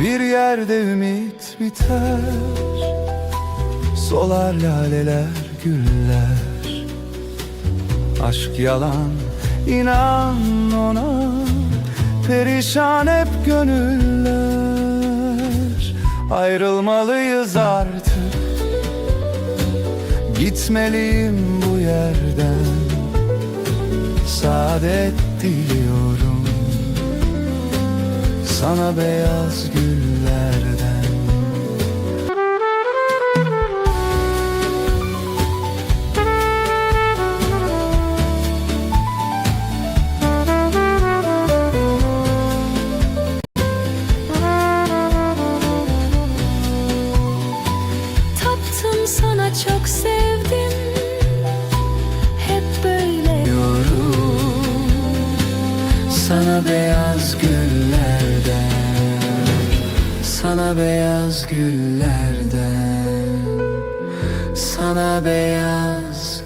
Bir yerde ümit biter. Solar laleler güller. Aşk yalan inan ona. Perişan hep gönüller. Ayrılmalıyız artık. Gitmeliyim bu yerden. Saadet diliyorum Sana beyaz güllerden. Taptım sana çok sevdim. Hep böyle. Diyorum Sana beyaz güllerden Sana beyaz güllerden Sana beyaz